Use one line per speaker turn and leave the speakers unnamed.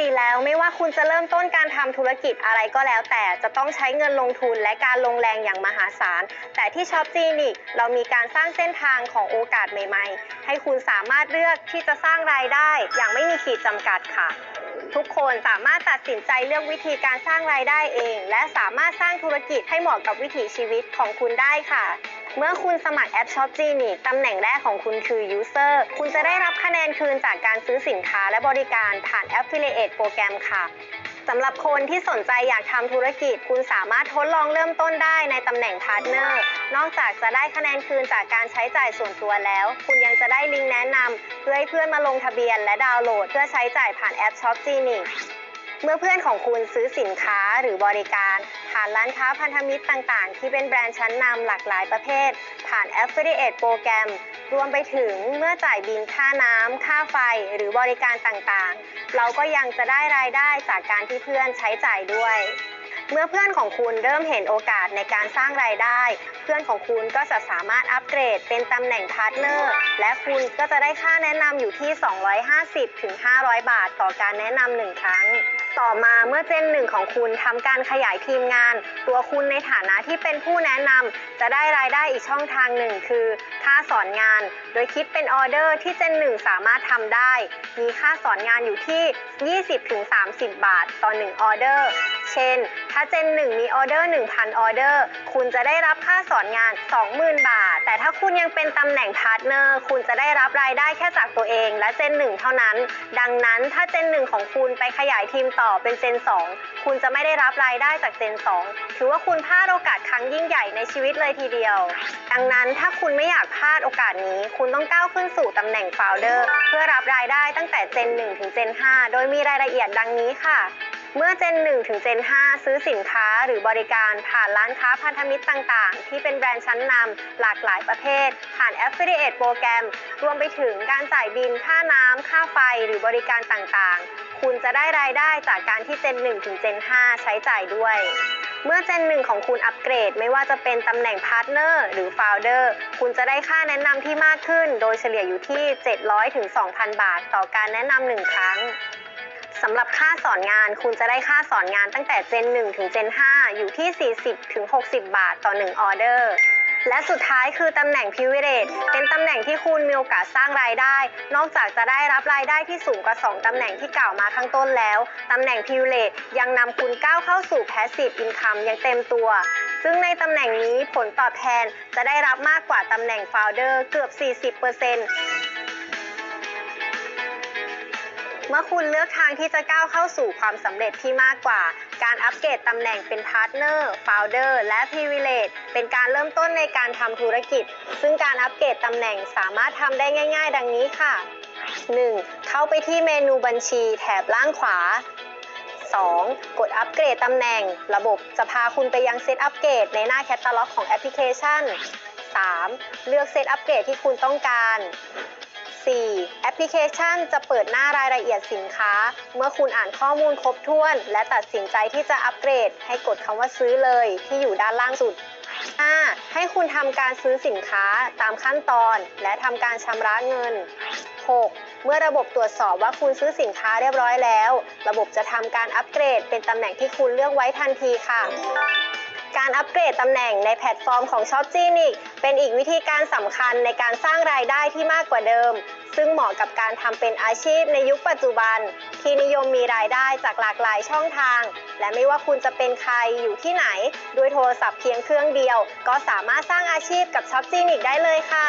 ติแล้วไม่ว่าคุณจะเริ่มต้นการทำธุรกิจอะไรก็แล้ว แต่จะต้องใช้เงินลงทุนและการลงแรงอย่างมหาศาล แต่ที่ช็อปจีนิกเรามีการสร้างเส้นทางของโอกาสใหม่ ๆ ให้คุณสามารถเลือกที่จะสร้างรายได้อย่างไม่มีขีดจำกัดค่ะ ทุกคนสามารถตัดสินใจเลือกวิธีการสร้างรายได้เอง และสามารถสร้างธุรกิจให้เหมาะกับวิถีชีวิตของคุณได้ค่ะ เมื่อคุณสมัครแอปช็อปจีนิกตำแหน่งแรกของคุณคือ User คุณจะได้รับคะแนนคืนจากการซื้อสินค้าและบริการผ่าน Affiliate โปรแกรมค่ะ สำหรับคนที่สนใจอยากทำธุรกิจ คุณสามารถทดลองเริ่มต้นได้ในตำแหน่งพาร์ทเนอร์ นอกจากจะได้คะแนนคืนจากการใช้จ่ายส่วนตัวแล้ว คุณยังจะได้ลิงก์แนะนำเพื่อให้เพื่อนมาลงทะเบียนและดาวน์โหลด เพื่อใช้จ่ายผ่านแอปช็อปจีนิเมื่อเพื่อนของคุณซื้อสินค้าหรือบริการ ผ่านร้านค้าพันธมิตรต่างๆ ที่เป็นแบรนด์ชั้นนำหลากหลายประเภท ผ่าน Affiliate โปรแกรมรวมไปถึงเมื่อจ่ายบินค่าน้ำ ค่าไฟหรือบริการต่างๆ เราก็ยังจะได้รายได้จากการที่เพื่อนใช้จ่ายด้วย เมื่อเพื่อนของคุณเริ่มเห็นโอกาสในการสร้างรายได้ เพื่อนของคุณก็จะสามารถอัปเกรดเป็นตำแหน่งพาร์ทเนอร์ และคุณก็จะได้ค่าแนะนำอยู่ที่ 250-500 บาท ต่อการแนะนำหนึ่งครั้ง ต่อมาเมื่อเจนหนึ่งของคุณทำการขยายทีมงาน ตัวคุณในฐานะที่เป็นผู้แนะนำจะได้รายได้อีกช่องทางหนึ่งคือ ค่าสอนงาน โดยคิดเป็นออเดอร์ที่เจนหนึ่งสามารถทำได้ มีค่าสอนงานอยู่ที่ 20-30 บาทต่อ 1 ออเดอร์ เช่น ถ้าเจนหนึ่งมีออเดอร์ 1,000 ออเดอร์ คุณจะได้รับค่าสอนงาน 20,000 บาท แต่ถ้าคุณยังเป็นตำแหน่งพาร์ทเนอร์ คุณจะได้รับรายได้แค่จากตัวเอง และเจนหนึ่งเท่านั้น ดังนั้นถ้าเจนหนึ่งของคุณไปขยายทีมต่อเป็นเจน 2 คุณจะไม่ได้รับรายได้จากเจน 2 ถือว่าคุณพลาดโอกาสครั้งยิ่งใหญ่ในชีวิตเลยทีเดียว ดังนั้นถ้าคุณไม่อยากพลาดโอกาสนี้ คุณต้องก้าวขึ้นสู่ตำแหน่ง founder เพื่อรับรายได้ตั้งแต่เจน1ถึงเจน5โดยมีรายละเอียดดังนี้ค่ะ เมื่อเจน 1 ถึงเจน 5 ซื้อสินค้าหรือบริการผ่านร้านค้าพันธมิตรต่างๆ ที่เป็นแบรนด์ชั้นนำหลากหลายประเภท ผ่าน Affiliate โปรแกรม รวมไปถึงการจ่ายบินค่าน้ำค่าไฟหรือบริการต่างๆ คุณจะได้รายได้จากการที่เจน 1 ถึงเจน 5 ใช้จ่ายด้วยเมื่อเจนหนึ่งของคุณอัปเกรดไม่ว่าจะเป็นตำแหน่งพาร์ทเนอร์หรือโฟลเดอร์คุณจะได้ค่าแนะนำที่มากขึ้น โดยเฉลี่ยอยู่ที่ 700-2,000 บาท ต่อการแนะนำหนึ่งครั้ง สำหรับค่าสอนงานคุณจะได้ค่าสอนงานตั้งแต่เจน1ถึงเจน5 อยู่ที่ 40ถึง60 บาทต่อ 1 ออเดอร์ และสุดท้ายคือตำแหน่ง Privilege เป็นตำแหน่งที่คุณมีโอกาสสร้างรายได้ นอกจากจะได้รับรายได้ที่สูงกว่า 2 ตำแหน่งที่กล่าวมาข้างต้นแล้ว ตำแหน่ง Privilege ยังนำคุณก้าวเข้าสู่ Passive Income อย่างเต็มตัว ซึ่งในตำแหน่งนี้ผลตอบแทนจะได้รับมากกว่าตำแหน่ง Founder เกือบ 40%เเมื่อคุณเลือกทางที่จะก้าวเข้าสู่ความสำเร็จที่มากกว่า การอัปเกรดตำแหน่งเป็นพาร์ทเนอร์โฟลเดอร์และพ i วิเลตเป็นการเริ่มต้นในการทำธุรกิจ ซึ่งการอัปเกรดตำแหน่งสามารถทำได้ง่าย ๆ ดังนี้ค่ะ 1. เข้าไปที่เมนูบัญชีแถบล่างขวา 2. กดอัปเกรดตำแหน่ง ระบบจะพาคุณไปยังเซตอัปเกรดในหน้าแคตตาล็อกของแอปพลิเคชัน 3. เลือกเซตอัปเกรดที่คุณต้องการ 4. แอปพลิเคชันจะเปิดหน้ารายละเอียดสินค้า เมื่อคุณอ่านข้อมูลครบถ้วน และตัดสินใจที่จะอัปเกรด ให้กดคำว่าซื้อเลยที่อยู่ด้านล่างสุด 5. ให้คุณทำการซื้อสินค้าตามขั้นตอน และทำการชำระเงิน 6. เมื่อระบบตรวจสอบว่าคุณซื้อสินค้าเรียบร้อยแล้ว ระบบจะทำการอัปเกรด เป็นตำแหน่งที่คุณเลือกไว้ทันทีค่ะ การอัปเกรดตำแหน่งในแพลตฟอร์มของ Shop g e n i c เป็นอีกวิธีการสำคัญในการสร้างรายได้ที่มากกว่าเดิม ซึ่งเหมาะกับการทำเป็นอาชีพในยุคปัจจุบัน ที่นิยมมีรายได้จากหลากหลายช่องทาง และไม่ว่าคุณจะเป็นใครอยู่ที่ไหน ด้วยโทรศัพท์เพียงเครื่องเดียว ก็สามารถสร้างอาชีพกับ Shop g e n i c ได้เลยค่ะ